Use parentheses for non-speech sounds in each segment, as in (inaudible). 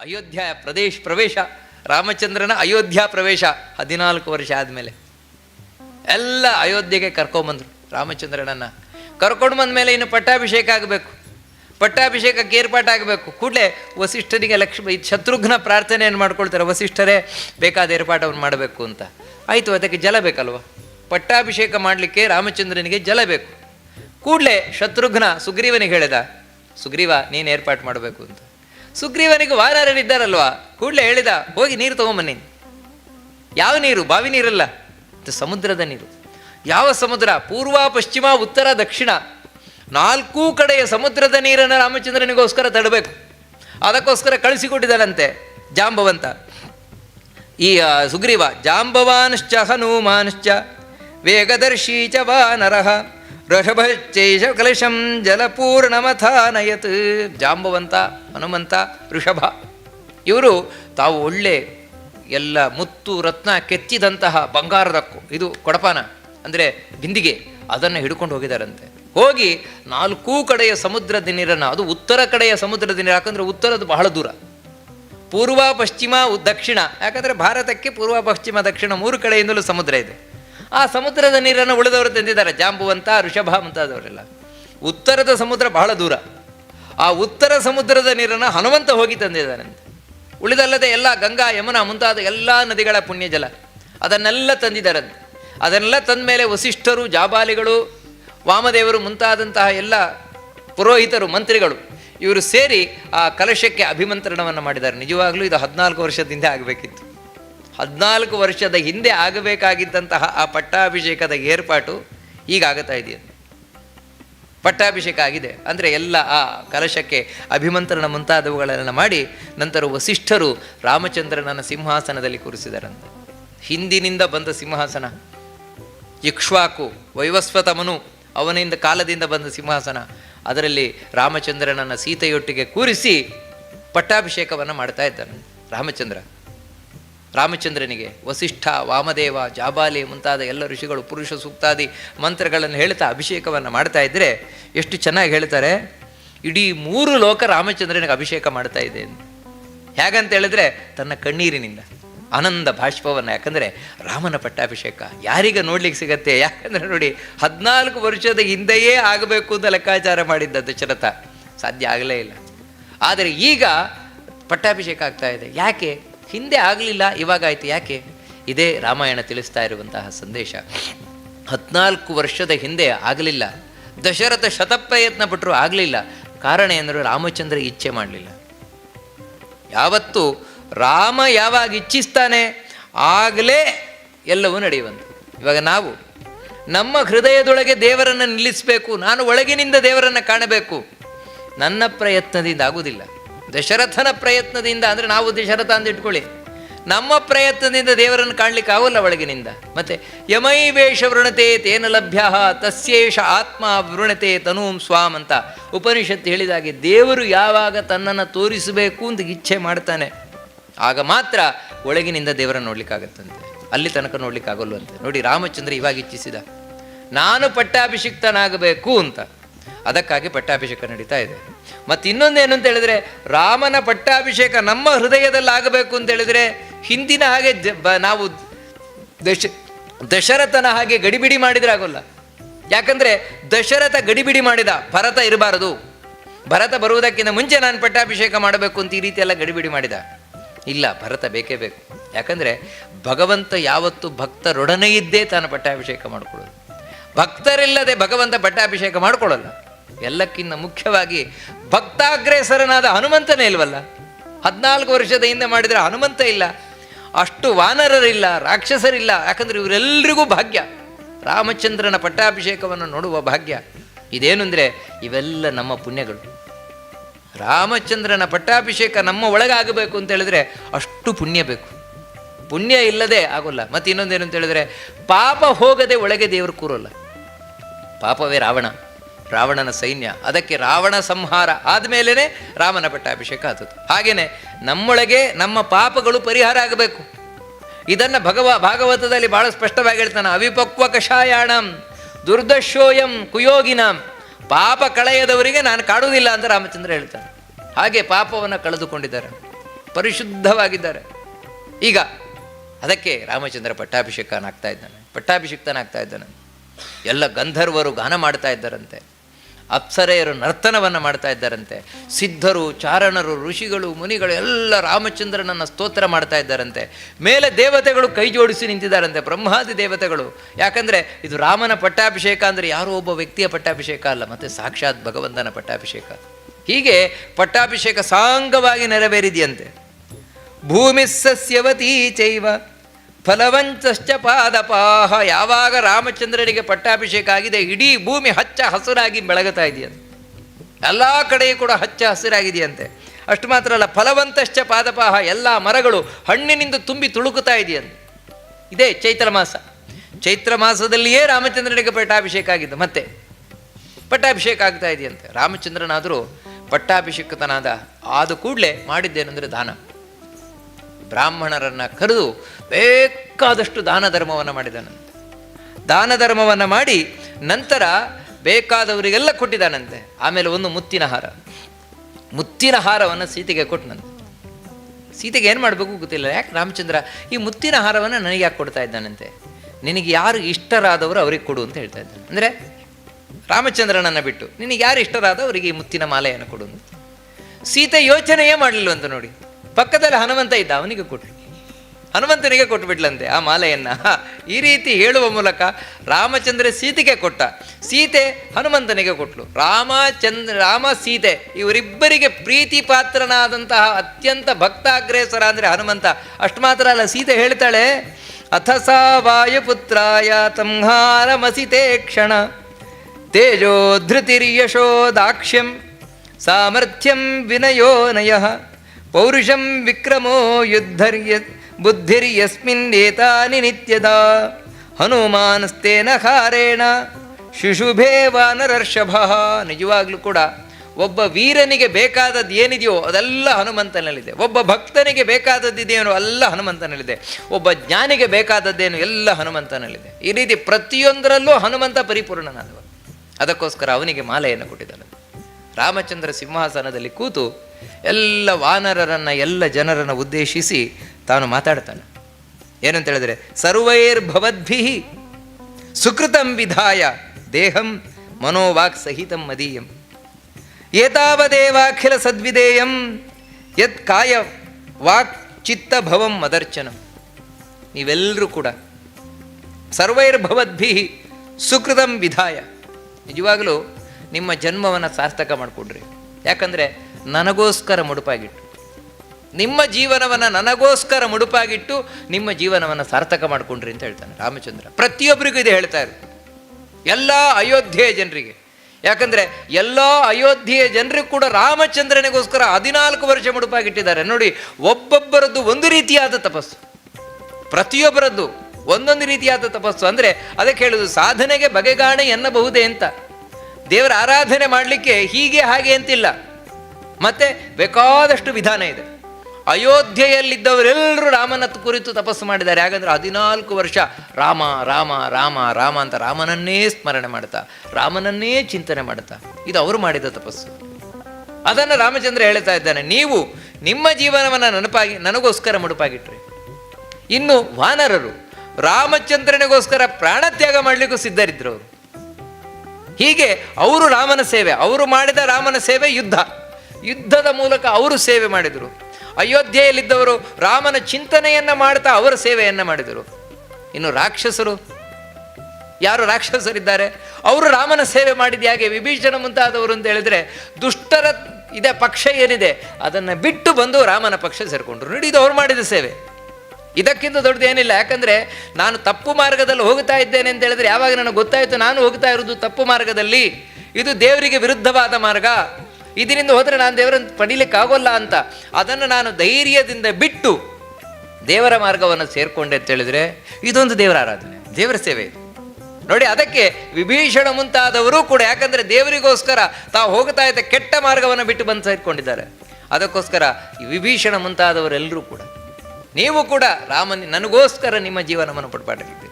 ಅಯೋಧ್ಯ ಪ್ರದೇಶ ಪ್ರವೇಶ, ರಾಮಚಂದ್ರನ ಅಯೋಧ್ಯ ಪ್ರವೇಶ ಹದಿನಾಲ್ಕು ವರ್ಷ ಆದಮೇಲೆ. ಎಲ್ಲ ಅಯೋಧ್ಯೆಗೆ ಕರ್ಕೊಂಬಂದರು ರಾಮಚಂದ್ರನನ್ನು. ಕರ್ಕೊಂಡು ಬಂದಮೇಲೆ ಇನ್ನು ಪಟ್ಟಾಭಿಷೇಕ ಆಗಬೇಕು. ಪಟ್ಟಾಭಿಷೇಕಕ್ಕೆ ಏರ್ಪಾಟಾಗಬೇಕು ಕೂಡಲೇ ವಸಿಷ್ಠರಿಗೆ ಲಕ್ಷ್ಮಿ ಶತ್ರುಘ್ನ ಪ್ರಾರ್ಥನೆಯನ್ನು ಮಾಡ್ಕೊಳ್ತಾರೆ. ವಸಿಷ್ಠರೇ, ಬೇಕಾದ ಏರ್ಪಾಟವನ್ನು ಮಾಡಬೇಕು ಅಂತ. ಆಯಿತು, ಅದಕ್ಕೆ ಜಲ ಬೇಕಲ್ವ? ಪಟ್ಟಾಭಿಷೇಕ ಮಾಡಲಿಕ್ಕೆ ರಾಮಚಂದ್ರನಿಗೆ ಜಲ ಬೇಕು. ಕೂಡಲೇ ಶತ್ರುಘ್ನ ಸುಗ್ರೀವನಿಗೆ ಹೇಳಿದ, ಸುಗ್ರೀವ, ನೀನು ಏರ್ಪಾಟು ಮಾಡಬೇಕು ಅಂತ. ಸುಗ್ರೀವನಿಗೆ ವಾನರರಿದ್ದಾರಲ್ವಾ ಕೂಡಲೇ ಹೇಳಿದ, ಹೋಗಿ ನೀರು ತಗೊಂಬನ್ನಿ. ಯಾವ ನೀರು? ಬಾವಿ ನೀರಲ್ಲ. ಇದು ಸಮುದ್ರದ ನೀರು. ಯಾವ ಸಮುದ್ರ? ಪೂರ್ವ, ಪಶ್ಚಿಮ, ಉತ್ತರ, ದಕ್ಷಿಣ. ನಾಲ್ಕೂ ಕಡೆಯ ಸಮುದ್ರದ ನೀರನ್ನು ರಾಮಚಂದ್ರನಿಗೋಸ್ಕರ ತಡಬೇಕು. ಅದಕ್ಕೋಸ್ಕರ ಕಳಿಸಿಕೊಟ್ಟಿದ್ದಾನಂತೆ ಜಾಂಬವಂತ. ಈ ಸುಗ್ರೀವ, ಜಾಂಬವಾನ್ಶ್ಚ ಹನುಮಾನ್ಶ್ಚ, ವೇಗದರ್ಶಿ ಚ ವಾನರಃ. ಋಷಭಶ್ಚೈಷ ಕಲಶಂ ಜಲಪೂರ್ಣಮಥಾನಯತ್. ಜಾಂಬವಂತ, ಹನುಮಂತ, ಋಷಭ, ಇವರು ತಾವು ಒಳ್ಳೆ ಎಲ್ಲ ಮುತ್ತು ರತ್ನ ಕೆತ್ತಿದಂತಹ ಬಂಗಾರದ ಇದು ಕೊಡಪಾನ, ಅಂದರೆ ಬಿಂದಿಗೆ, ಅದನ್ನು ಹಿಡ್ಕೊಂಡು ಹೋಗಿದ್ದಾರಂತೆ ಹೋಗಿ ನಾಲ್ಕೂ ಕಡೆಯ ಸಮುದ್ರದ ನೀರನ್ನು ಅದು ಉತ್ತರ ಕಡೆಯ ಸಮುದ್ರದ ನೀರು ಯಾಕಂದರೆ ಉತ್ತರದ್ದು ಬಹಳ ದೂರ. ಪೂರ್ವ, ಪಶ್ಚಿಮ, ದಕ್ಷಿಣ, ಯಾಕಂದರೆ ಭಾರತಕ್ಕೆ ಪೂರ್ವ, ಪಶ್ಚಿಮ, ದಕ್ಷಿಣ ಮೂರು ಕಡೆಯಿಂದಲೂ ಸಮುದ್ರ ಇದೆ. ಆ ಸಮುದ್ರದ ನೀರನ್ನು ಉಳಿದವರು ತಂದಿದ್ದಾರೆ. ಜಾಂಬುವಂತ ಋಷಭ ಮುಂತಾದವರೆಲ್ಲ ಉತ್ತರದ ಸಮುದ್ರ ಬಹಳ ದೂರ. ಆ ಉತ್ತರ ಸಮುದ್ರದ ನೀರನ್ನು ಹನುಮಂತ ಹೋಗಿ ತಂದಿದ್ದಾನಂತೆ ಉಳಿದಲ್ಲದೆ ಎಲ್ಲ ಗಂಗಾ, ಯಮುನಾ ಮುಂತಾದ ಎಲ್ಲ ನದಿಗಳ ಪುಣ್ಯ ಜಲ ಅದನ್ನೆಲ್ಲ ತಂದಿದ್ದಾರೆ ಅದನ್ನೆಲ್ಲ ತಂದ ಮೇಲೆ ವಸಿಷ್ಠರು, ಜಾಬಾಲಿಗಳು, ವಾಮದೇವರು ಮುಂತಾದಂತಹ ಎಲ್ಲ ಪುರೋಹಿತರು, ಮಂತ್ರಿಗಳು ಇವರು ಸೇರಿ ಆ ಕಲಶಕ್ಕೆ ಅಭಿಮಂತ್ರಣವನ್ನು ಮಾಡಿದ್ದಾರೆ. ನಿಜವಾಗ್ಲೂ ಇದು ಹದಿನಾಲ್ಕು ವರ್ಷದಿಂದ ಆಗಬೇಕಿತ್ತು. ಹದಿನಾಲ್ಕು ವರ್ಷದ ಹಿಂದೆ ಆಗಬೇಕಾಗಿದ್ದಂತಹ ಆ ಪಟ್ಟಾಭಿಷೇಕದ ಏರ್ಪಾಟು ಈಗಾಗುತ್ತಾ ಇದೆಯಂತೆ ಪಟ್ಟಾಭಿಷೇಕ ಆಗಿದೆ. ಅಂದರೆ ಎಲ್ಲ ಆ ಕಲಶಕ್ಕೆ ಅಭಿಮಂತ್ರಣ ಮುಂತಾದವುಗಳನ್ನು ಮಾಡಿ ನಂತರ ವಸಿಷ್ಠರು ರಾಮಚಂದ್ರನನ್ನು ಸಿಂಹಾಸನದಲ್ಲಿ ಕೂರಿಸಿದರಂತೆ. ಹಿಂದಿನಿಂದ ಬಂದ ಸಿಂಹಾಸನ ಇಕ್ಷ್ವಾಕು ವೈವಸ್ವತಮನು ಅವನಿಂದ ಕಾಲದಿಂದ ಬಂದ ಸಿಂಹಾಸನ, ಅದರಲ್ಲಿ ರಾಮಚಂದ್ರನನ್ನು ಸೀತೆಯೊಟ್ಟಿಗೆ ಕೂರಿಸಿ ಪಟ್ಟಾಭಿಷೇಕವನ್ನು ಮಾಡ್ತಾ ಇದ್ದಾನೆ ರಾಮಚಂದ್ರ. ರಾಮಚಂದ್ರನಿಗೆ, ವಸಿಷ್ಠ, ವಾಮದೇವ, ಜಾಬಾಲಿ ಮುಂತಾದ ಎಲ್ಲ ಋಷಿಗಳು ಪುರುಷ ಸೂಕ್ತಾದಿ ಮಂತ್ರಗಳನ್ನು ಹೇಳ್ತಾ ಅಭಿಷೇಕವನ್ನು ಮಾಡ್ತಾ ಇದ್ದರೆ ಎಷ್ಟು ಚೆನ್ನಾಗಿ ಹೇಳ್ತಾರೆ, ಇಡೀ ಮೂರು ಲೋಕ ರಾಮಚಂದ್ರನಿಗೆ ಅಭಿಷೇಕ ಮಾಡ್ತಾ ಇದೆ ಹೇಗಂತ ಹೇಳಿದ್ರೆ ತನ್ನ ಕಣ್ಣೀರಿನಿಂದ, ಆನಂದ ಭಾಷ್ಪವನ್ನು. ಯಾಕಂದರೆ ರಾಮನ ಪಟ್ಟಾಭಿಷೇಕ ಯಾರಿಗ ನೋಡ್ಲಿಕ್ಕೆ ಸಿಗತ್ತೆ? ಯಾಕಂದರೆ ನೋಡಿ, ಹದಿನಾಲ್ಕು ವರ್ಷದ ಹಿಂದೆಯೇ ಆಗಬೇಕು ಅಂತ ಲೆಕ್ಕಾಚಾರ ಮಾಡಿದ್ದ ದಶರಥ ಸಾಧ್ಯ ಆಗಲೇ ಇಲ್ಲ. ಆದರೆ ಈಗ ಪಟ್ಟಾಭಿಷೇಕ ಆಗ್ತಾ ಇದೆ. ಯಾಕೆ? ಹಿಂದೆ ಆಗಲಿಲ್ಲ ಇವಾಗಾಯ್ತು ಯಾಕೆ? ಇದೇ ರಾಮಾಯಣ ತಿಳಿಸ್ತಾ ಇರುವಂತಹ ಸಂದೇಶ. ಹದಿನಾಲ್ಕು ವರ್ಷದ ಹಿಂದೆ ಆಗಲಿಲ್ಲ. ದಶರಥ ಶತಪ್ರಯತ್ನ ಪಟ್ಟರು ಆಗಲಿಲ್ಲ. ಕಾರಣ ಏನಂದ್ರೆ ರಾಮಚಂದ್ರ ಇಚ್ಛೆ ಮಾಡಲಿಲ್ಲ. ಯಾವತ್ತು ರಾಮ ಯಾವಾಗ ಇಚ್ಛಿಸ್ತಾನೆ, ಆಗಲೇ ಎಲ್ಲವೂ ನಡೆಯುವಂತೆ ಇವಾಗ ನಾವು ನಮ್ಮ ಹೃದಯದೊಳಗೆ ದೇವರನ್ನು ನಿಲ್ಲಿಸಬೇಕು, ನಾನು ಒಳಗಿನಿಂದ ದೇವರನ್ನು ಕಾಣಬೇಕು. ನನ್ನ ಪ್ರಯತ್ನದಿಂದ ಆಗುವುದಿಲ್ಲ. ದಶರಥನ ಪ್ರಯತ್ನದಿಂದ, ಅಂದರೆ ನಾವು ದಶರಥ ಅಂತ ಇಟ್ಕೊಳ್ಳಿ. ನಮ್ಮ ಪ್ರಯತ್ನದಿಂದ ದೇವರನ್ನು ಕಾಣಲಿಕ್ಕೆ ಆಗೋಲ್ಲ ಒಳಗಿನಿಂದ. ಮತ್ತೆ, ಯಮೈ ವೇಷ ವೃಣತೆ ತೇನ ಲಭ್ಯ, ತಸ್ಯೇಷ ಆತ್ಮ ವೃಣತೆ ತನೂಂ ಸ್ವಾಮ್ ಅಂತ ಉಪನಿಷತ್ತು ಹೇಳಿದಾಗೆ, ದೇವರು ಯಾವಾಗ ತನ್ನನ್ನು ತೋರಿಸಬೇಕು ಅಂತ ಇಚ್ಛೆ ಮಾಡ್ತಾನೆ, ಆಗ ಮಾತ್ರ ಒಳಗಿನಿಂದ ದೇವರನ್ನು ನೋಡ್ಲಿಕ್ಕಾಗತ್ತಂತೆ. ಅಲ್ಲಿ ತನಕ ನೋಡ್ಲಿಕ್ಕಾಗಲ್ವಂತೆ. ನೋಡಿ ರಾಮಚಂದ್ರ ಇವಾಗ ಇಚ್ಛಿಸಿದ, ನಾನು ಪಟ್ಟಾಭಿಷಿಕ್ತನಾಗಬೇಕು ಅಂತ. ಅದಕ್ಕಾಗಿ ಪಟ್ಟಾಭಿಷೇಕ ನಡೀತಾ ಇದೆ. ಮತ್ತು ಇನ್ನೊಂದೇನು ಅಂತ ಹೇಳಿದ್ರೆ, ರಾಮನ ಪಟ್ಟಾಭಿಷೇಕ ನಮ್ಮ ಹೃದಯದಲ್ಲಿ ಆಗಬೇಕು ಅಂತ ಹೇಳಿದ್ರೆ, ಹಿಂದಿನ ಹಾಗೆ ನಾವು ದಶ, ದಶರಥನ ಹಾಗೆ ಗಡಿಬಿಡಿ ಮಾಡಿದ್ರೆ ಆಗೋಲ್ಲ. ಯಾಕಂದ್ರೆ ದಶರಥ ಗಡಿಬಿಡಿ ಮಾಡಿದ, ಭರತ ಇರಬಾರದು. ಭರತ ಬರುವುದಕ್ಕಿಂತ ಮುಂಚೆ ನಾನು ಪಟ್ಟಾಭಿಷೇಕ ಮಾಡಬೇಕು ಅಂತ ಈ ರೀತಿ ಎಲ್ಲ ಗಡಿಬಿಡಿ ಮಾಡಿದ. ಇಲ್ಲ, ಭರತ ಬೇಕೇ ಬೇಕು. ಯಾಕಂದ್ರೆ ಭಗವಂತ ಯಾವತ್ತು ಭಕ್ತರೊಡನೆ ಇದ್ದೇ ತಾನು ಪಟ್ಟಾಭಿಷೇಕ ಮಾಡಿಕೊಳ್ಳೋದು. ಭಕ್ತರಿಲ್ಲದೆ ಭಗವಂತ ಪಟ್ಟಾಭಿಷೇಕ ಮಾಡಿಕೊಳ್ಳಲ್ಲ. ಎಲ್ಲಕ್ಕಿಂತ ಮುಖ್ಯವಾಗಿ ಭಕ್ತಾಗ್ರೇಸರನಾದ ಹನುಮಂತನೇ ಇಲ್ವಲ್ಲ? ಹದಿನಾಲ್ಕು ವರ್ಷದ ಹಿಂದೆ ಮಾಡಿದರೆ ಹನುಮಂತ ಇಲ್ಲ. ಅಷ್ಟು ವಾನರರಿಲ್ಲ, ರಾಕ್ಷಸರಿಲ್ಲ. ಯಾಕಂದ್ರೆ ಇವರೆಲ್ಲರಿಗೂ ಭಾಗ್ಯ. ರಾಮಚಂದ್ರನ ಪಟ್ಟಾಭಿಷೇಕವನ್ನು ನೋಡುವ ಭಾಗ್ಯ. ಇದೇನು ಅಂದರೆ ಇವೆಲ್ಲ ನಮ್ಮ ಪುಣ್ಯಗಳು. ರಾಮಚಂದ್ರನ ಪಟ್ಟಾಭಿಷೇಕ ನಮ್ಮ ಒಳಗಾಗಬೇಕು ಅಂತ ಹೇಳಿದ್ರೆ ಅಷ್ಟು ಪುಣ್ಯ ಬೇಕು. ಪುಣ್ಯ ಇಲ್ಲದೆ ಆಗೋಲ್ಲ. ಮತ್ತು ಇನ್ನೊಂದೇನು ಅಂತ ಹೇಳಿದ್ರೆ ಪಾಪ ಹೋಗದೆ ಒಳಗೆ ದೇವರು ಕೂರೋಲ್ಲ. ಪಾಪವೇ ರಾವಣ, ರಾವಣನ ಸೈನ್ಯ, ಅದಕ್ಕೆ ರಾವಣ ಸಂಹಾರ ಆದಮೇಲೇ ರಾಮನ ಪಟ್ಟಾಭಿಷೇಕ ಆದದ್ದು. ಹಾಗೆಯೇ ನಮ್ಮೊಳಗೆ ನಮ್ಮ ಪಾಪಗಳು ಪರಿಹಾರ ಆಗಬೇಕು. ಇದನ್ನು ಭಗವ, ಭಾಗವತದಲ್ಲಿ ಬಹಳ ಸ್ಪಷ್ಟವಾಗಿ ಹೇಳ್ತಾನೆ, ಅವಿಪಕ್ವ ಕಷಾಯಾಣಂ, ದುರ್ದಶೋಯಂ ಕುಯೋಗಿನಾಂ. ಪಾಪ ಕಳೆಯದವರಿಗೆ ನಾನು ಕಾಡುವುದಿಲ್ಲ ಅಂತ ರಾಮಚಂದ್ರ ಹೇಳ್ತಾನೆ. ಹಾಗೆ ಪಾಪವನ್ನು ಕಳೆದುಕೊಂಡಿದ್ದಾರೆ, ಪರಿಶುದ್ಧವಾಗಿದ್ದಾರೆ. ಈಗ ಅದಕ್ಕೆ ರಾಮಚಂದ್ರ ಪಟ್ಟಾಭಿಷೇಕನಾಗ್ತಾ ಇದ್ದಾನೆ, ಪಟ್ಟಾಭಿಷಿಕ್ತನಾಗ್ತಾ ಇದ್ದಾನೆ ಎಲ್ಲ ಗಂಧರ್ವರು ಗಾನ ಮಾಡ್ತಾ ಇದ್ದಾರಂತೆ. ಅಪ್ಸರೆಯರು ನರ್ತನವನ್ನು ಮಾಡ್ತಾ ಇದ್ದಾರಂತೆ. ಸಿದ್ಧರು, ಚಾರಣರು, ಋಷಿಗಳು, ಮುನಿಗಳು ಎಲ್ಲ ರಾಮಚಂದ್ರನನ್ನು ಸ್ತೋತ್ರ ಮಾಡ್ತಾ ಇದ್ದಾರಂತೆ. ಮೇಲೆ ದೇವತೆಗಳು ಕೈ ಜೋಡಿಸಿ ನಿಂತಿದ್ದಾರಂತೆ, ಬ್ರಹ್ಮಾದಿ ದೇವತೆಗಳು. ಯಾಕಂದರೆ ಇದು ರಾಮನ ಪಟ್ಟಾಭಿಷೇಕ ಅಂದರೆ ಯಾರೋ ಒಬ್ಬ ವ್ಯಕ್ತಿಯ ಪಟ್ಟಾಭಿಷೇಕ ಅಲ್ಲ, ಮತ್ತು ಸಾಕ್ಷಾತ್ ಭಗವಂತನ ಪಟ್ಟಾಭಿಷೇಕ. ಹೀಗೆ ಪಟ್ಟಾಭಿಷೇಕ ಸಾಂಗವಾಗಿ ನೆರವೇರಿದೆಯಂತೆ. ಭೂಮಿ ಸಸ್ಯವತಿ ಚೈವ. ಫಲವಂಚಶ್ಚ ಪಾದಪಾಹ. ಯಾವಾಗ ರಾಮಚಂದ್ರನಿಗೆ ಪಟ್ಟಾಭಿಷೇಕ ಆಗಿದೆ, ಇಡೀ ಭೂಮಿ ಹಚ್ಚ ಹಸುರಾಗಿ ಬೆಳಗುತ್ತಾ ಇದೆಯಂತೆ. ಎಲ್ಲ ಕಡೆಯೂ ಕೂಡ ಹಚ್ಚ ಹಸಿರಾಗಿದೆಯಂತೆ. ಅಷ್ಟು ಮಾತ್ರ ಅಲ್ಲ, ಫಲವಂತಶ್ಚ ಪಾದಪಾಹ ಎಲ್ಲ ಮರಗಳು ಹಣ್ಣಿನಿಂದ ತುಂಬಿ ತುಳುಕುತ್ತಾ ಇದೆಯಂತೆ. ಇದೇ ಚೈತ್ರ ಮಾಸ. ಚೈತ್ರ ಮಾಸದಲ್ಲಿಯೇ ರಾಮಚಂದ್ರನಿಗೆ ಪಟ್ಟಾಭಿಷೇಕ ಆಗಿದ್ದು ಮತ್ತೆ ಪಟ್ಟಾಭಿಷೇಕ ಆಗ್ತಾ ಇದೆಯಂತೆ. ರಾಮಚಂದ್ರನಾದರೂ ಪಟ್ಟಾಭಿಷೇಕತನಾದ ಆದ ಕೂಡಲೇ ಮಾಡಿದ್ದೇನೆಂದರೆ ದಾನ. ಬ್ರಾಹ್ಮಣರನ್ನು ಕರೆದು ಬೇಕಾದಷ್ಟು ದಾನ ಧರ್ಮವನ್ನು ಮಾಡಿದನಂತೆ. ದಾನ ಧರ್ಮವನ್ನು ಮಾಡಿ ನಂತರ ಬೇಕಾದವರಿಗೆಲ್ಲ ಕೊಟ್ಟಿದ್ದಾನಂತೆ. ಆಮೇಲೆ ಒಂದು ಮುತ್ತಿನ ಹಾರ. ಮುತ್ತಿನ ಹಾರವನ್ನು ಸೀತೆಗೆ ಕೊಟ್ಟನಂತೆ ಸೀತೆಗೆ ಏನು ಮಾಡಬೇಕು ಗೊತ್ತಿಲ್ಲ. ಯಾಕೆ ರಾಮಚಂದ್ರ, ಈ ಮುತ್ತಿನ ಹಾರವನ್ನು ನನಗೆ ಯಾಕೆ ಕೊಡ್ತಾ ಇದ್ದಾನಂತೆ? ನಿನಗೆ ಯಾರು ಇಷ್ಟರಾದವರು ಅವ್ರಿಗೆ ಕೊಡು ಅಂತ ಹೇಳ್ತಾ ಇದ್ದಾನೆ. ಅಂದರೆ ರಾಮಚಂದ್ರನನ್ನು ಬಿಟ್ಟು ನಿನಗೆ ಯಾರು ಇಷ್ಟರಾದವರಿಗೆ ಈ ಮುತ್ತಿನ ಮಾಲೆಯನ್ನು ಕೊಡು ಅಂತ. ಸೀತೆ ಯೋಚನೆಯೇ ಮಾಡಲಿಲ್ಲ ಅಂತ ನೋಡಿ. ಪಕ್ಕದಲ್ಲಿ ಹನುಮಂತ ಇದ್ದ, ಅವನಿಗೆ ಕೊಟ್ಟರು ಹನುಮಂತನಿಗೆ ಕೊಟ್ಟುಬಿಡ್ಲಂತೆ ಆ ಮಾಲೆಯನ್ನು. ಈ ರೀತಿ ಹೇಳುವ ಮೂಲಕ ರಾಮಚಂದ್ರ ಸೀತೆಗೆ ಕೊಟ್ಟ. ಸೀತೆ ಹನುಮಂತನಿಗೆ ಕೊಟ್ಟಳು ರಾಮಚಂದ್ರ, ರಾಮ ಸೀತೆ, ಇವರಿಬ್ಬರಿಗೆ ಪ್ರೀತಿ ಪಾತ್ರನಾದಂತಹ ಅತ್ಯಂತ ಭಕ್ತಾಗ್ರೇಸರ ಅಂದರೆ ಹನುಮಂತ. ಅಷ್ಟು ಮಾತ್ರ ಅಲ್ಲ, ಸೀತೆ ಹೇಳ್ತಾಳೆ ಅಥ ಸಾ ವಾಯುಪುತ್ರಾಯ ಸಂಹಾರಮಸಿತೆ ಕ್ಷಣ ತೇಜೋ ಧೃತಿರ್ಯಶೋ ದಾಕ್ಷ್ಯಂ ಸಾಮರ್ಥ್ಯಂ ವಿನಯೋ ನಯ ಪೌರುಷಂ ವಿಕ್ರಮೋ ಯುದ್ಧರ್ಯ ಬುದ್ಧಿರ್ಯಸ್ಮಿನ್ನೇತಾನಿ ನಿತ್ಯದ ಹನುಮಾನಸ್ತೇನ ಖಾರೇಣ ಶಿಶುಭೇ ವಾನರರ್ಷಭ ನಿಜವಾಗ್ಲೂ ಕೂಡ ಒಬ್ಬ ವೀರನಿಗೆ ಬೇಕಾದದ್ದು ಏನಿದೆಯೋ ಅದೆಲ್ಲ ಹನುಮಂತನಲ್ಲಿದೆ. ಒಬ್ಬ ಭಕ್ತನಿಗೆ ಬೇಕಾದದ್ದಿದೆಯೋ ಎಲ್ಲ ಹನುಮಂತನಲ್ಲಿದೆ. ಒಬ್ಬ ಜ್ಞಾನಿಗೆ ಬೇಕಾದದ್ದೇನು ಎಲ್ಲ ಹನುಮಂತನಲ್ಲಿದೆ. ಈ ರೀತಿ ಪ್ರತಿಯೊಂದರಲ್ಲೂ ಹನುಮಂತ ಪರಿಪೂರ್ಣನಾದವ. ಅದಕ್ಕೋಸ್ಕರ ಅವನಿಗೆ ಮಾಲೆಯನ್ನು ಕೊಟ್ಟಿದ್ದಾನೆ. ರಾಮಚಂದ್ರ ಸಿಂಹಾಸನದಲ್ಲಿ ಕೂತು ಎಲ್ಲ ವಾನರರನ್ನು, ಎಲ್ಲ ಜನರನ್ನು ಉದ್ದೇಶಿಸಿ ತಾನು ಮಾತಾಡ್ತಾನೆ. ಏನಂತ ಹೇಳಿದ್ರೆ ಸರ್ವೈರ್ಭವದ್ಭಿ ಸುಕೃತಂ ವಿಧಾಯ ದೇಹಂ ಮನೋವಾಕ್ ಸಹಿತಂ ಮದೀಯಂ. ಏತಾವದೇವಾಖಿಲ ಸದ್ವಿಧೇಯಂ, ಯತ್ ಕಾಯ ವಾಕ್ ಚಿತ್ತ ಭವಂ ಮದರ್ಚನಂ. ನೀವೆಲ್ಲರೂ ಕೂಡ ಸರ್ವೈರ್ಭವದ್ಭಿ ಸುಕೃತಂ ವಿಧಾಯ. ನಿಜವಾಗಲೂ ನಿಮ್ಮ ಜನ್ಮವನ್ನು ಸಾರ್ಥಕ ಮಾಡಿಕೊಡ್ರಿ. ಯಾಕಂದರೆ ನನಗೋಸ್ಕರ ಮುಡುಪಾಗಿಟ್ಟು. ನಿಮ್ಮ ಜೀವನವನ್ನು ನನಗೋಸ್ಕರ ಮುಡುಪಾಗಿಟ್ಟು ನಿಮ್ಮ ಜೀವನವನ್ನು ಸಾರ್ಥಕ ಮಾಡಿಕೊಂಡ್ರಿ ಅಂತ ಹೇಳ್ತಾನೆ ರಾಮಚಂದ್ರ. ಪ್ರತಿಯೊಬ್ಬರಿಗೂ ಇದು ಹೇಳ್ತಾರೆ ಎಲ್ಲ ಅಯೋಧ್ಯೆಯ ಜನರಿಗೆ. ಯಾಕಂದರೆ ಎಲ್ಲ ಅಯೋಧ್ಯೆಯ ಜನರಿಗೂ ಕೂಡ ರಾಮಚಂದ್ರನಿಗೋಸ್ಕರ ಹದಿನಾಲ್ಕು ವರ್ಷ ಮುಡುಪಾಗಿಟ್ಟಿದ್ದಾರೆ. ನೋಡಿ, ಒಬ್ಬೊಬ್ಬರದ್ದು ಒಂದು ರೀತಿಯಾದ ತಪಸ್ಸು. ಪ್ರತಿಯೊಬ್ಬರದ್ದು ಒಂದೊಂದು ರೀತಿಯಾದ ತಪಸ್ಸು. ಅಂದರೆ ಅದಕ್ಕೆ ಹೇಳೋದು, ಸಾಧನೆಗೆ ಬಗೆಗಾಣೆ ಎನ್ನಬಹುದೇ ಅಂತ. ದೇವರ ಆರಾಧನೆ ಮಾಡಲಿಕ್ಕೆ ಹೀಗೆ ಹಾಗೆ ಅಂತಿಲ್ಲ. ಮತ್ತೆ ಬೇಕಾದಷ್ಟು ವಿಧಾನ ಇದೆ. ಅಯೋಧ್ಯೆಯಲ್ಲಿದ್ದವರೆಲ್ಲರೂ ರಾಮನ ಕುರಿತು ತಪಸ್ಸು ಮಾಡಿದ್ದಾರೆ. ಯಾಕಂದ್ರೆ ಹದಿನಾಲ್ಕು ವರ್ಷ ರಾಮ ರಾಮ ರಾಮ ರಾಮ ಅಂತ ರಾಮನನ್ನೇ ಸ್ಮರಣೆ ಮಾಡ್ತಾ, ರಾಮನನ್ನೇ ಚಿಂತನೆ ಮಾಡ್ತಾ, ಇದು ಅವರು ಮಾಡಿದ ತಪಸ್ಸು. ಅದನ್ನು ರಾಮಚಂದ್ರ ಹೇಳ್ತಾ ಇದ್ದಾನೆ, ನೀವು ನಿಮ್ಮ ಜೀವನವನ್ನು ನೆನಪಾಗಿ, ನನಗೋಸ್ಕರ ಮುಡುಪಾಗಿಟ್ರಿ. ಇನ್ನು ವಾನರರು ರಾಮಚಂದ್ರನಿಗೋಸ್ಕರ ಪ್ರಾಣತ್ಯಾಗ ಮಾಡಲಿಕ್ಕೂ ಸಿದ್ಧರಿದ್ರು. ಹೀಗೆ ಅವರು ರಾಮನ ಸೇವೆ, ಅವರು ಮಾಡಿದ ರಾಮನ ಸೇವೆ ಯುದ್ಧ. ಯುದ್ಧದ ಮೂಲಕ ಅವರು ಸೇವೆ ಮಾಡಿದರು. ಅಯೋಧ್ಯೆಯಲ್ಲಿದ್ದವರು ರಾಮನ ಚಿಂತನೆಯನ್ನು ಮಾಡ್ತಾ ಅವರ ಸೇವೆಯನ್ನು ಮಾಡಿದರು. ಇನ್ನು ರಾಕ್ಷಸರು? ಯಾರು ರಾಕ್ಷಸರಿದ್ದಾರೆ? ಅವರು ರಾಮನ ಸೇವೆ ಮಾಡಿದ ಹಾಗೆ ವಿಭೀಷಣ ಮುಂತಾದವರು ಅಂತ ಹೇಳಿದ್ರೆ ದುಷ್ಟರ ಇದೆ, ಪಕ್ಷ ಏನಿದೆ, ಅದನ್ನು ಬಿಟ್ಟು ಬಂದು ರಾಮನ ಪಕ್ಷ ಸೇರಿಕೊಂಡ್ರು. ನೋಡಿ ಇದು ಅವ್ರು ಮಾಡಿದ ಸೇವೆ. ಇದಕ್ಕಿಂತ ದೊಡ್ಡದು ಏನಿಲ್ಲ, ಯಾಕಂದರೆ ನಾನು ತಪ್ಪು ಮಾರ್ಗದಲ್ಲಿ ಹೋಗ್ತಾ ಇದ್ದೇನೆ ಅಂತ ಹೇಳಿದ್ರೆ ಯಾವಾಗ ನನಗೆ ಗೊತ್ತಾಯಿತು, ನಾನು ಹೋಗ್ತಾ ಇರೋದು ತಪ್ಪು ಮಾರ್ಗದಲ್ಲಿ. ಇದು ದೇವರಿಗೆ ವಿರುದ್ಧವಾದ ಮಾರ್ಗ. ಇದರಿಂದ ಹೋದರೆ ನಾನು ದೇವರನ್ನು ಪಡೀಲಿಕ್ಕೆ ಆಗೋಲ್ಲ ಅಂತ. ಅದನ್ನು ನಾನು ಧೈರ್ಯದಿಂದ ಬಿಟ್ಟು ದೇವರ ಮಾರ್ಗವನ್ನು ಸೇರಿಕೊಂಡೆ ಅಂತ ಹೇಳಿದ್ರೆ ಇದೊಂದು ದೇವರ ಆರಾಧನೆ, ದೇವರ ಸೇವೆ ನೋಡಿ, ಅದಕ್ಕೆ ವಿಭೀಷಣ ಮುಂತಾದವರು ಕೂಡ, ಯಾಕಂದರೆ ದೇವರಿಗೋಸ್ಕರ ತಾವು ಹೋಗ್ತಾ ಇದ್ದ ಕೆಟ್ಟ ಮಾರ್ಗವನ್ನು ಬಿಟ್ಟು ಬಂದು ಸೇರಿಕೊಂಡಿದ್ದಾರೆ. ಅದಕ್ಕೋಸ್ಕರ ವಿಭೀಷಣ ಮುಂತಾದವರೆಲ್ಲರೂ ಕೂಡ, ನೀವು ಕೂಡ ರಾಮನ, ನನಗೋಸ್ಕರ ನಿಮ್ಮ ಜೀವನವನ್ನು ಪಡ್ಪಾಟಿದ್ದೀರಿ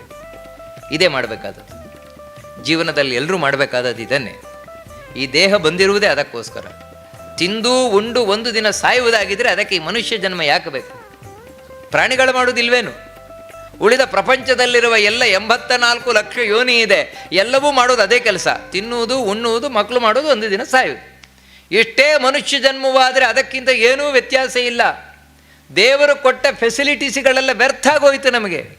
ಇದೇ ಮಾಡಬೇಕಾದದ್ದು. ಜೀವನದಲ್ಲಿ ಎಲ್ಲರೂ ಮಾಡಬೇಕಾದದ್ದು ಇದನ್ನೇ ಈ ದೇಹ ಬಂದಿರುವುದೇ ಅದಕ್ಕೋಸ್ಕರ. ತಿಂದು, ಉಂಡು, ಒಂದು ದಿನ ಸಾಯುವುದಾಗಿದ್ದರೆ ಅದಕ್ಕೆ ಈ ಮನುಷ್ಯ ಜನ್ಮ ಯಾಕೆ ಬೇಕು? ಪ್ರಾಣಿಗಳು ಮಾಡುವುದಿಲ್ವೇನು? ಉಳಿದ ಪ್ರಪಂಚದಲ್ಲಿರುವ ಎಲ್ಲ ಎಂಬತ್ತ ನಾಲ್ಕು ಲಕ್ಷ ಯೋನಿ ಇದೆ. ಎಲ್ಲವೂ ಮಾಡೋದು ಅದೇ ಕೆಲಸ. ತಿನ್ನುವುದು, ಉಣ್ಣುವುದು, ಮಕ್ಕಳು ಮಾಡೋದು ಒಂದು ದಿನ ಸಾಯುವುದು. ಇಷ್ಟೇ ಮನುಷ್ಯ ಜನ್ಮವಾದರೆ ಅದಕ್ಕಿಂತ ಏನೂ ವ್ಯತ್ಯಾಸ ಇಲ್ಲ. ದೇವರು ಕೊಟ್ಟ ಫೆಸಿಲಿಟೀಸ್ಗಳೆಲ್ಲ ವ್ಯರ್ಥ ಆಗೋಯ್ತು ನಮಗೆ.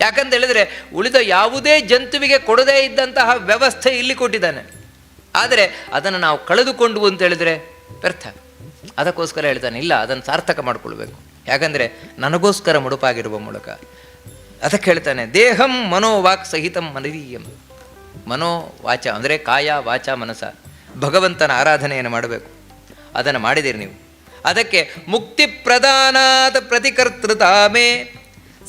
ಯಾಕಂತ ಹೇಳಿದರೆ ಉಳಿದ ಯಾವುದೇ ಜಂತುವಿಗೆ ಕೊಡದೇ ಇದ್ದಂತಹ ವ್ಯವಸ್ಥೆ ಇಲ್ಲಿ ಕೊಟ್ಟಿದ್ದಾನೆ. ಆದರೆ ಅದನ್ನು ನಾವು ಕಳೆದುಕೊಂಡು ಅಂತ ಹೇಳಿದರೆ ವ್ಯರ್ಥ. ಅದಕ್ಕೋಸ್ಕರ ಹೇಳ್ತಾನೆ, ಇಲ್ಲ, ಅದನ್ನು ಸಾರ್ಥಕ ಮಾಡಿಕೊಳ್ಬೇಕು. ಯಾಕಂದರೆ ನನಗೋಸ್ಕರ ಮುಡುಪಾಗಿರುವ ಮೂಲಕ. ಅದಕ್ಕೆ ಹೇಳ್ತಾನೆ, ದೇಹಂ ಮನೋವಾಕ್ ಸಹಿತಂ ಮನವೀಯಂ ಮನೋ ವಾಚ, ಅಂದರೆ ಕಾಯ, ವಾಚ, ಮನಸ. ಭಗವಂತನ ಆರಾಧನೆಯನ್ನು ಮಾಡಬೇಕು. ಅದನ್ನು ಮಾಡಿದಿರಿ ನೀವು. ಅದಕ್ಕೆ ಮುಕ್ತಿ ಪ್ರದಾನಾದ ಪ್ರತಿಕರ್ತೃತಾಮೇ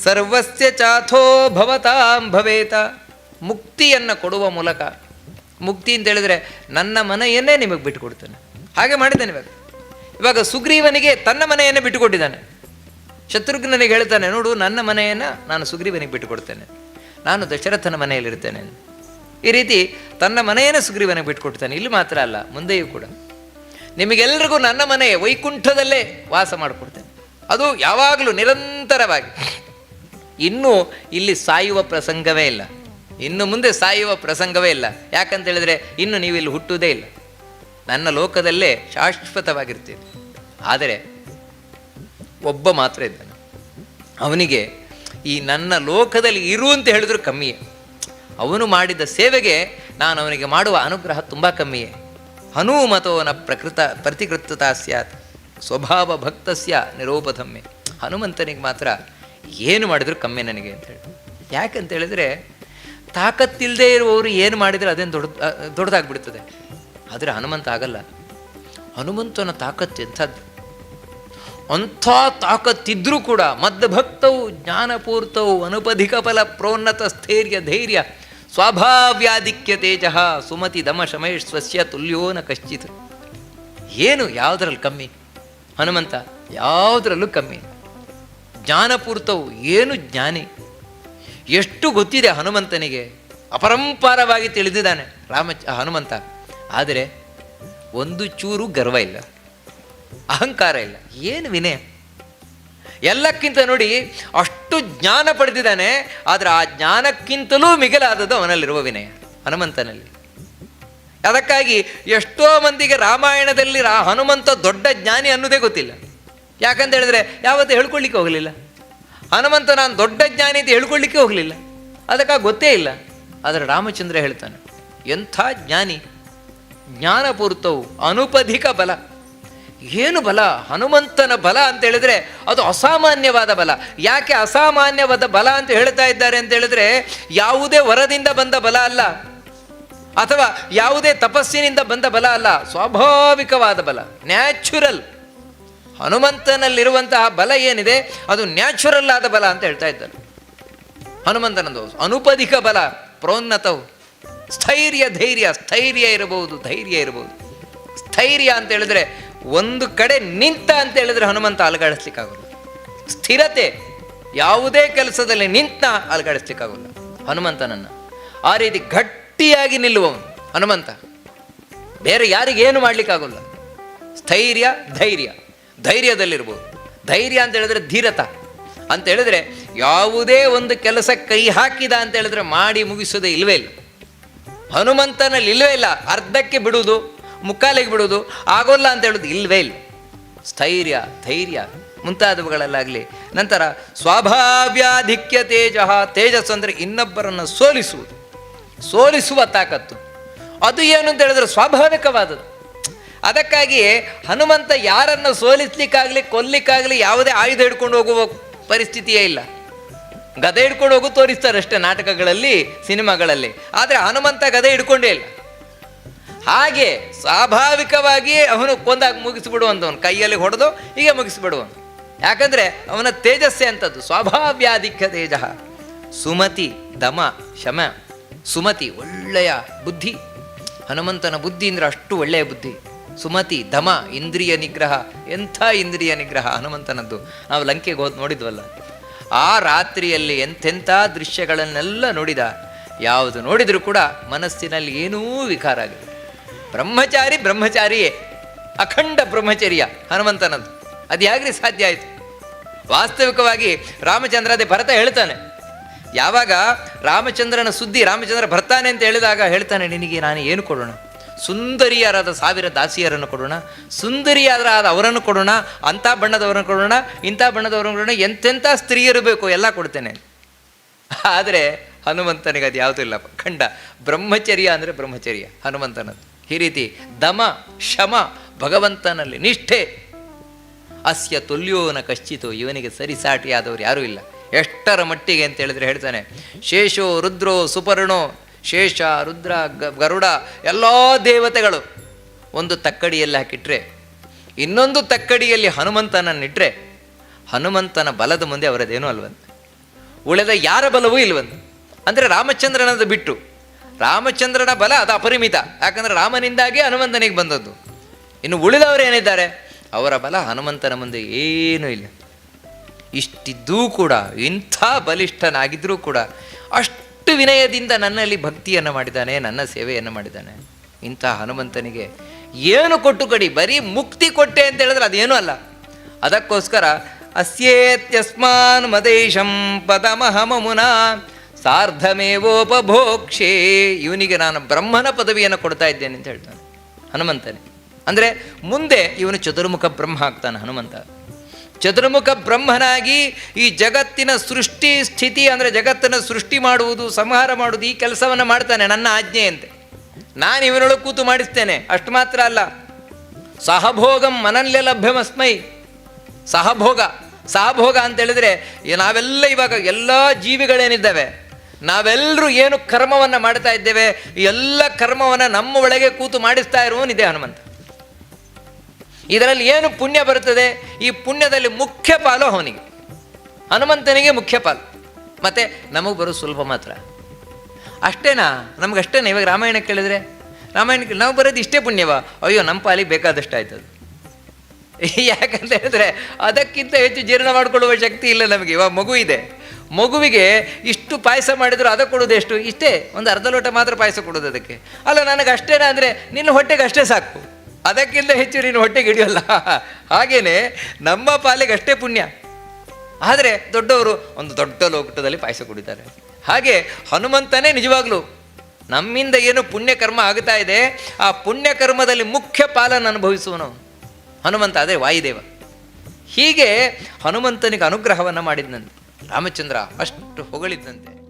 ಸರ್ವಸ್ಯ ಚಾಥೋ ಭವತಾಂ ಭವೇತ. ಮುಕ್ತಿಯನ್ನು ಕೊಡುವ ಮೂಲಕ ಮುಕ್ತಿ ಅಂತ ಹೇಳಿದ್ರೆ ನನ್ನ ಮನೆಯನ್ನೇ ನಿಮಗೆ ಬಿಟ್ಟುಕೊಡ್ತಾನೆ. ಹಾಗೆ ಮಾಡಿದ್ದಾನೆ ಇವಾಗ. ಇವಾಗ ಸುಗ್ರೀವನಿಗೆ ತನ್ನ ಮನೆಯನ್ನೇ ಬಿಟ್ಟುಕೊಟ್ಟಿದ್ದಾನೆ. ಶತ್ರುಘ್ನನಿಗೆ ಹೇಳ್ತಾನೆ, ನೋಡು, ನನ್ನ ಮನೆಯನ್ನು ನಾನು ಸುಗ್ರೀವನಿಗೆ ಬಿಟ್ಟುಕೊಡ್ತೇನೆ. ನಾನು ದಶರಥನ ಮನೆಯಲ್ಲಿರ್ತೇನೆ. ಈ ರೀತಿ ತನ್ನ ಮನೆಯನ್ನು ಸುಗ್ರೀವನಿಗೆ ಬಿಟ್ಟುಕೊಡ್ತಾನೆ. ಇಲ್ಲಿ ಮಾತ್ರ ಅಲ್ಲ, ಮುಂದೆಯೂ ಕೂಡ. ನಿಮಗೆಲ್ಲರಿಗೂ ನನ್ನ ಮನೆ ವೈಕುಂಠದಲ್ಲೇ ವಾಸ ಮಾಡಿಕೊಡ್ತೇನೆ. ಅದು ಯಾವಾಗಲೂ ನಿರಂತರವಾಗಿ. ಇನ್ನೂ ಇಲ್ಲಿ ಸಾಯುವ ಪ್ರಸಂಗವೇ ಇಲ್ಲ. ಇನ್ನು ಮುಂದೆ ಸಾಯುವ ಪ್ರಸಂಗವೇ ಇಲ್ಲ. ಯಾಕಂತ ಹೇಳಿದ್ರೆ ಇನ್ನು ನೀವು ಇಲ್ಲಿ ಹುಟ್ಟುವುದೇ ಇಲ್ಲ. ನನ್ನ ಲೋಕದಲ್ಲೇ ಶಾಶ್ವತವಾಗಿರ್ತೀನಿ. ಆದರೆ ಒಬ್ಬ ಮಾತ್ರ ಇದ್ದಾನೆ. ಅವನಿಗೆ ಈ ನನ್ನ ಲೋಕದಲ್ಲಿ ಇರು ಅಂತ ಹೇಳಿದ್ರು ಕಮ್ಮಿಯೇ. ಅವನು ಮಾಡಿದ ಸೇವೆಗೆ ನಾನು ಅವನಿಗೆ ಮಾಡುವ ಅನುಗ್ರಹ ತುಂಬ ಕಮ್ಮಿಯೇ. ಹನುಮತೋನ ಪ್ರಕೃತ ಪ್ರತಿಕೃತತಾ ಸ್ಯಾತ್. ಸ್ವಭಾವ ಭಕ್ತಸ್ಯ ನಿರೋಪಧಮ್ಮೆ. ಹನುಮಂತನಿಗೆ ಮಾತ್ರ ಏನು ಮಾಡಿದ್ರು ಕಮ್ಮಿ ನನಗೆ ಅಂತ ಹೇಳಿ. ಯಾಕಂತ ಹೇಳಿದ್ರೆ ತಾಕತ್ತಿಲ್ಲದೆ ಇರುವವರು ಏನು ಮಾಡಿದರೆ ಅದೇನು ದೊಡ್ಡ ದೊಡ್ಡದಾಗ್ಬಿಡ್ತದೆ. ಆದರೆ ಹನುಮಂತ ಆಗಲ್ಲ. ಹನುಮಂತನ ತಾಕತ್ತು ಎಂಥದ್ದು? ಅಂಥ ತಾಕತ್ತಿದ್ರೂ ಕೂಡ ಮದ್ದಭಕ್ತವು ಜ್ಞಾನಪೂರ್ತವು, ಅನುಪಧಿಕ ಫಲ, ಪ್ರೋನ್ನತ ಸ್ಥೈರ್ಯ, ಧೈರ್ಯ, ಸ್ವಾಭಾವ್ಯಾಧಿಕ್ಯ ತೇಜಃ, ಸುಮತಿ ದಮ ಶಮೈಶ್ವಸ್ಯ ತುಲ್ಯೋನ ಕಶ್ಚಿತ್. ಏನು ಯಾವುದರಲ್ಲಿ ಕಮ್ಮಿ? ಹನುಮಂತ, ಯಾವುದರಲ್ಲೂ ಕಮ್ಮಿ. ಜ್ಞಾನಪೂರ್ತವು ಏನು ಜ್ಞಾನಿ? ಎಷ್ಟು ಗೊತ್ತಿದೆ ಹನುಮಂತನಿಗೆ? ಅಪರಂಪಾರವಾಗಿ ತಿಳಿದಿದ್ದಾನೆ ರಾಮ ಹನುಮಂತ. ಆದರೆ ಒಂದು ಚೂರು ಗರ್ವ ಇಲ್ಲ. ಅಹಂಕಾರ ಇಲ್ಲ. ಏನು ವಿನಯ? ಎಲ್ಲಕ್ಕಿಂತ ನೋಡಿ ಅಷ್ಟು ಜ್ಞಾನ ಪಡೆದಿದ್ದಾನೆ, ಆದರೆ ಆ ಜ್ಞಾನಕ್ಕಿಂತಲೂ ಮಿಗಿಲಾದದ್ದು ಅವನಲ್ಲಿರುವ ವಿನಯ, ಹನುಮಂತನಲ್ಲಿ. ಅದಕ್ಕಾಗಿ ಎಷ್ಟೋ ಮಂದಿಗೆ ರಾಮಾಯಣದಲ್ಲಿ ಹನುಮಂತ ದೊಡ್ಡ ಜ್ಞಾನಿ ಅನ್ನೋದೇ ಗೊತ್ತಿಲ್ಲ. ಯಾಕಂತ ಹೇಳಿದ್ರೆ ಯಾವತ್ತೂ ಹೇಳ್ಕೊಳ್ಳಿಕ್ಕೆ ಹೋಗಲಿಲ್ಲ. ಹನುಮಂತ ನಾನು ದೊಡ್ಡ ಜ್ಞಾನಿ ಅಂತ ಹೇಳ್ಕೊಳ್ಳಿಕ್ಕೆ ಹೋಗಲಿಲ್ಲ. ಅದಕ್ಕೆ ಗೊತ್ತೇ ಇಲ್ಲ. ಆದರೆ ರಾಮಚಂದ್ರ ಹೇಳ್ತಾನೆ, ಎಂಥ ಜ್ಞಾನಿ? ಜ್ಞಾನಪೂರ್ತವು ಅನುಪಧಿಕ ಬಲ. ಏನು ಬಲ? ಹನುಮಂತನ ಬಲ ಅಂತ ಹೇಳಿದ್ರೆ ಅದು ಅಸಾಮಾನ್ಯವಾದ ಬಲ. ಯಾಕೆ ಅಸಾಮಾನ್ಯವಾದ ಬಲ ಅಂತ ಹೇಳ್ತಾ ಇದ್ದಾರೆ ಅಂತ ಹೇಳಿದ್ರೆ ಯಾವುದೇ ವರದಿಂದ ಬಂದ ಬಲ ಅಲ್ಲ. ಅಥವಾ ಯಾವುದೇ ತಪಸ್ಸಿನಿಂದ ಬಂದ ಬಲ ಅಲ್ಲ. ಸ್ವಾಭಾವಿಕವಾದ ಬಲ. ನ್ಯಾಚುರಲ್. ಹನುಮಂತನಲ್ಲಿರುವಂತಹ ಬಲ ಏನಿದೆ, ಅದು ನ್ಯಾಚುರಲ್ ಆದ ಬಲ ಅಂತ ಹೇಳ್ತಾ ಇದ್ದಾರೆ ಹನುಮಂತನದು ಅನುಪದಿಕ ಬಲ, ಪ್ರೋನ್ನತವು. ಸ್ಥೈರ್ಯ, ಧೈರ್ಯ, ಸ್ಥೈರ್ಯ ಇರಬಹುದು, ಧೈರ್ಯ ಇರಬಹುದು. ಸ್ಥೈರ್ಯ ಅಂತ ಹೇಳಿದ್ರೆ ಒಂದು ಕಡೆ ನಿಂತ ಅಂತ ಹೇಳಿದ್ರೆ ಹನುಮಂತ ಅಲುಗಾಡಿಸ್ಲಿಕ್ಕಾಗಲ್ಲ ಸ್ಥಿರತೆ, ಯಾವುದೇ ಕೆಲಸದಲ್ಲಿ ನಿಂತ ಅಲುಗಾಡಿಸ್ಲಿಕ್ಕಾಗಲ್ಲ ಹನುಮಂತನನ್ನು. ಆ ರೀತಿ ಗಟ್ಟಿಯಾಗಿ ನಿಲ್ಲುವವನು ಹನುಮಂತ. ಬೇರೆ ಯಾರಿಗೇನು ಮಾಡಲಿಕ್ಕಾಗಲ್ಲ. ಸ್ಥೈರ್ಯ, ಧೈರ್ಯ. ಧೈರ್ಯದಲ್ಲಿರ್ಬೋದು. ಧೈರ್ಯ ಅಂತ ಹೇಳಿದ್ರೆ ಧೀರತ. ಅಂತ ಹೇಳಿದ್ರೆ ಯಾವುದೇ ಒಂದು ಕೆಲಸ ಕೈ ಹಾಕಿದ ಅಂತ ಹೇಳಿದ್ರೆ ಮಾಡಿ ಮುಗಿಸೋದೇ ಇಲ್ವೇ ಇಲ್ಲ. ಹನುಮಂತನಲ್ಲಿ ಇಲ್ವೇ ಇಲ್ಲ. ಅರ್ಧಕ್ಕೆ ಬಿಡುವುದು, ಮುಕ್ಕಾಲಿಗೆ ಬಿಡುವುದು, ಆಗೋಲ್ಲ ಅಂತ ಹೇಳೋದು ಇಲ್ವೇ ಇಲ್ಲ. ಸ್ಥೈರ್ಯ, ಧೈರ್ಯ ಮುಂತಾದವುಗಳಲ್ಲಾಗಲಿ. ನಂತರ ಸ್ವಾಭಾವ್ಯಾಧಿಕ್ಯ ತೇಜ. ತೇಜಸ್ಸು ಅಂದರೆ ಇನ್ನೊಬ್ಬರನ್ನು ಸೋಲಿಸುವುದು. ಸೋಲಿಸುವ ತಾಕತ್ತು. ಅದು ಏನು ಅಂತ ಹೇಳಿದ್ರೆ ಸ್ವಾಭಾವಿಕವಾದದ್ದು. ಅದಕ್ಕಾಗಿ ಹನುಮಂತ ಯಾರನ್ನು ಸೋಲಿಸ್ಲಿಕ್ಕಾಗಲಿ, ಕೊಲ್ಲಿಕ್ಕಾಗಲಿ ಯಾವುದೇ ಆಯುಧ ಹಿಡ್ಕೊಂಡು ಹೋಗುವ ಪರಿಸ್ಥಿತಿಯೇ ಇಲ್ಲ. ಗದೆ ಹಿಡ್ಕೊಂಡು ಹೋಗು ತೋರಿಸ್ತಾರೆ ಅಷ್ಟೇ ನಾಟಕಗಳಲ್ಲಿ, ಸಿನಿಮಾಗಳಲ್ಲಿ. ಆದರೆ ಹನುಮಂತ ಗದೆ ಹಿಡ್ಕೊಂಡೇ ಇಲ್ಲ. ಹಾಗೆ ಸ್ವಾಭಾವಿಕವಾಗಿ ಅವನು ಕೊಂದಾಗ ಮುಗಿಸ್ಬಿಡುವಂಥವನು ಕೈಯಲ್ಲಿ ಹೊಡೆದು ಹೀಗೆ ಮುಗಿಸ್ಬಿಡುವನು ಯಾಕಂದರೆ ಅವನ ತೇಜಸ್ಸೇ ಅಂಥದ್ದು. ಸ್ವಾಭಾವ್ಯಾಧಿಕ ತೇಜ. ಸುಮತಿ, ದಮ, ಶಮ. ಸುಮತಿ ಒಳ್ಳೆಯ ಬುದ್ಧಿ. ಹನುಮಂತನ ಬುದ್ಧಿ ಅಂದರೆ ಅಷ್ಟು ಒಳ್ಳೆಯ ಬುದ್ಧಿ. ಸುಮತಿ, ದಮ, ಇಂದ್ರಿಯ ನಿಗ್ರಹ, ಎಂಥ ಇಂದ್ರಿಯ ನಿಗ್ರಹ? ಹನುಮಂತನದ್ದು. ನಾವು ಲಂಕೆಗೆ ಹೋದ್ ನೋಡಿದ್ವಲ್ಲ. ಆ ರಾತ್ರಿಯಲ್ಲಿ ಎಂಥೆಂಥ ದೃಶ್ಯಗಳನ್ನೆಲ್ಲ ನೋಡಿದ. ಯಾವುದು ನೋಡಿದರೂ ಕೂಡ ಮನಸ್ಸಿನಲ್ಲಿ ಏನೂ ವಿಕಾರ ಆಗಿದೆ ಬ್ರಹ್ಮಚಾರಿ ಬ್ರಹ್ಮಚಾರಿಯೇ. ಅಖಂಡ ಬ್ರಹ್ಮಚರ್ಯ, ಹನುಮಂತನದ್ದು. ಅದು ಹೇಗ್ರಿ ಸಾಧ್ಯ ಆಯಿತು? ವಾಸ್ತವಿಕವಾಗಿ ರಾಮಚಂದ್ರ ಅದೇ ಭರತ ಹೇಳ್ತಾನೆ. ಯಾವಾಗ ರಾಮಚಂದ್ರನ ಸುದ್ದಿ ರಾಮಚಂದ್ರ ಬರ್ತಾನೆ ಅಂತ ಹೇಳಿದಾಗ ಹೇಳ್ತಾನೆ, ನಿನಗೆ ನಾನು ಏನು ಕೊಡೋಣ? ಸುಂದರಿಯರಾದ ಸಾವಿರ ದಾಸಿಯರನ್ನು ಕೊಡೋಣ ಸುಂದರಿಯಾದ ಅವರನ್ನು ಕೊಡೋಣ, ಅಂಥ ಬಣ್ಣದವರನ್ನು ಕೊಡೋಣ, ಇಂಥ ಬಣ್ಣದವರನ್ನು ಕೊಡೋಣ, ಎಂತೆಂಥ ಸ್ತ್ರೀಯರು ಬೇಕು ಎಲ್ಲ ಕೊಡ್ತೇನೆ. ಆದರೆ ಹನುಮಂತನಿಗೆ ಅದು ಯಾವುದೂ ಇಲ್ಲ ಖಂಡ. ಬ್ರಹ್ಮಚರ್ಯ ಅಂದರೆ ಬ್ರಹ್ಮಚರ್ಯ, ಹನುಮಂತನದ್ದು. ಈ ರೀತಿ ದಮ, ಶಮ, ಭಗವಂತನಲ್ಲಿ ನಿಷ್ಠೆ. ಅಸ್ಯ ತುಲ್ಯೋನ ಕಶ್ಚಿತು, ಇವನಿಗೆ ಸರಿಸಾಟಿಯಾದವರು ಯಾರೂ ಇಲ್ಲ. ಎಷ್ಟರ ಮಟ್ಟಿಗೆ ಅಂತ ಹೇಳಿದ್ರೆ ಹೇಳ್ತಾನೆ, ಶೇಷೋ ರುದ್ರೋ ಸುಪರ್ಣೋ ಶೇಷ, ರುದ್ರ ಗರುಡ, ಎಲ್ಲ ದೇವತೆಗಳು ಒಂದು ತಕ್ಕಡಿಯಲ್ಲಿ ಹಾಕಿಟ್ರೆ, ಇನ್ನೊಂದು ತಕ್ಕಡಿಯಲ್ಲಿ ಹನುಮಂತನನ್ನಿಟ್ಟರೆ ಹನುಮಂತನ ಬಲದ ಮುಂದೆ ಅವರದೇನೂ ಅಲ್ವಂತೆ. ಉಳಿದ ಯಾರ ಬಲವೂ ಇಲ್ವಂತೆ. ಅಂದರೆ ರಾಮಚಂದ್ರನದು ಬಿಟ್ಟು, ರಾಮಚಂದ್ರನ ಬಲ ಅದು ಅಪರಿಮಿತ. ಯಾಕಂದರೆ ರಾಮನಿಂದಾಗಿ ಹನುಮಂತನಿಗೆ ಬಂದದ್ದು. ಇನ್ನು ಉಳಿದವರು ಏನಿದ್ದಾರೆ? ಅವರ ಬಲ ಹನುಮಂತನ ಮುಂದೆ ಏನೂ ಇಲ್ಲ. ಇಷ್ಟಿದ್ದೂ ಕೂಡ, ಇಂಥ ಬಲಿಷ್ಠನಾಗಿದ್ದರೂ ಕೂಡ ಅಷ್ಟು ವಿನಯದಿಂದ ನನ್ನಲ್ಲಿ ಭಕ್ತಿಯನ್ನು ಮಾಡಿದ್ದಾನೆ, ನನ್ನ ಸೇವೆಯನ್ನು ಮಾಡಿದ್ದಾನೆ. ಇಂಥ ಹನುಮಂತನಿಗೆ ಏನು ಕೊಟ್ಟು ಕಡಿ, ಬರೀ ಮುಕ್ತಿ ಕೊಟ್ಟೆ ಅಂತ ಹೇಳಿದ್ರೆ ಅದೇನೂ ಅಲ್ಲ. ಅದಕ್ಕೋಸ್ಕರ ಅಸ್ಯೇತ್ಯಸ್ಮಾನ್ ಮದೇಶಂ ಪದಮಹಮುನ ಸಾರ್ಧಮೇವೋಪಭೋಕ್ಷೇ, ಇವನಿಗೆ ನಾನು ಬ್ರಹ್ಮನ ಪದವಿಯನ್ನು ಕೊಡ್ತಾ ಇದ್ದೇನೆ ಅಂತ ಹೇಳ್ತಾನೆ ಹನುಮಂತನೇ. ಅಂದರೆ ಮುಂದೆ ಇವನು ಚತುರ್ಮುಖ ಬ್ರಹ್ಮ ಆಗ್ತಾನೆ ಹನುಮಂತ. ಚತುರ್ಮುಖ ಬ್ರಹ್ಮನಾಗಿ ಈ ಜಗತ್ತಿನ ಸೃಷ್ಟಿ ಸ್ಥಿತಿ ಅಂದರೆ ಜಗತ್ತನ್ನು ಸೃಷ್ಟಿ ಮಾಡುವುದು, ಸಂಹಾರ ಮಾಡುವುದು ಈ ಕೆಲಸವನ್ನು ಮಾಡ್ತಾನೆ ನನ್ನ ಆಜ್ಞೆಯಂತೆ ನಾನು ಇವನೊಳಗೆ ಕೂತು ಮಾಡಿಸ್ತೇನೆ, ಅಷ್ಟು ಮಾತ್ರ ಅಲ್ಲ. ಸಹಭೋಗಂ ಮನಲ್ಯ ಲಭ್ಯಮಸ್ಮೈ. ಸಹಭೋಗ ಸಹಭೋಗ ಅಂತ ಹೇಳಿದ್ರೆ ನಾವೆಲ್ಲ ಇವಾಗ ಎಲ್ಲ ಜೀವಿಗಳೇನಿದ್ದಾವೆ ನಾವೆಲ್ಲರೂ ಏನು ಕರ್ಮವನ್ನು ಮಾಡ್ತಾ ಇದ್ದೇವೆ ಎಲ್ಲ ಕರ್ಮವನ್ನು ನಮ್ಮ ಒಳಗೆ ಕೂತು ಮಾಡಿಸ್ತಾ ಇರುವವನಿದೆ ಹನುಮಂತ. ಇದರಲ್ಲಿ ಏನು ಪುಣ್ಯ ಬರುತ್ತದೆ? ಈ ಪುಣ್ಯದಲ್ಲಿ ಮುಖ್ಯ ಪಾಲು ಅವನಿಗೆ. ಹನುಮಂತನಿಗೆ ಮುಖ್ಯ ಪಾಲು. ಮತ್ತೆ ನಮಗೆ ಬರೋ ಸುಲಭ ಮಾತ್ರ. ಅಷ್ಟೇನಾ? ನಮ್ಗೆ ಅಷ್ಟೇನಾ ಇವಾಗ ರಾಮಾಯಣ ಕೇಳಿದ್ರೆ? ರಾಮಾಯಣಕ್ಕೆ ನಾವು ಬರೋದು ಇಷ್ಟೇ ಪುಣ್ಯವ? ಅಯ್ಯೋ, ನಮ್ಮ ಪಾಲಿಗೆ ಬೇಕಾದಷ್ಟು ಆಯ್ತದು (laughs) ಯಾಕಂತ ಹೇಳಿದ್ರೆ ಅದಕ್ಕಿಂತ ಹೆಚ್ಚು ಜೀರ್ಣ ಮಾಡಿಕೊಳ್ಳುವ ಶಕ್ತಿ ಇಲ್ಲ ನಮಗೆ. ಇವಾಗ ಮಗು ಇದೆ. ಮಗುವಿಗೆ ಇಷ್ಟು ಪಾಯಸ ಮಾಡಿದ್ರು ಅದಕ್ಕೆ ಕೊಡೋದು ಎಷ್ಟು? ಇಷ್ಟೇ. ಒಂದು ಅರ್ಧ ಲೋಟ ಮಾತ್ರ ಪಾಯಸ ಕೊಡೋದು ಅದಕ್ಕೆ. ಅಲ್ಲ ನನಗೆ ಅಷ್ಟೇನಾ ಅಂದರೆ ನಿನ್ನ ಹೊಟ್ಟೆಗೆ ಅಷ್ಟೇ ಸಾಕು. ಅದಕ್ಕಿಂತ ಹೆಚ್ಚು ನೀನು ಹೊಟ್ಟೆಗೆ ಹಿಡಿಯೋಲ್ಲ. ಹಾಗೇನೆ ನಮ್ಮ ಪಾಲಿಗೆ ಅಷ್ಟೇ ಪುಣ್ಯ. ಆದರೆ ದೊಡ್ಡವರು ಒಂದು ದೊಡ್ಡ ಲೋಕಟದಲ್ಲಿ ಪಾಯಸ ಕುಡಿತಾರೆ. ಹಾಗೆ ಹನುಮಂತನೇ ನಿಜವಾಗ್ಲೂ ನಮ್ಮಿಂದ ಏನು ಪುಣ್ಯಕರ್ಮ ಆಗ್ತಾ ಇದೆ, ಆ ಪುಣ್ಯಕರ್ಮದಲ್ಲಿ ಮುಖ್ಯ ಪಾಲನ್ನು ಅನುಭವಿಸುವನು ಹನುಮಂತ ಅದೇ ವಾಯುದೇವ. ಹೀಗೆ ಹನುಮಂತನಿಗೆ ಅನುಗ್ರಹವನ್ನು ಮಾಡಿದ್ನಂತೆ. ರಾಮಚಂದ್ರ ಅಷ್ಟು ಹೊಗಳಿದ್ದಂತೆ.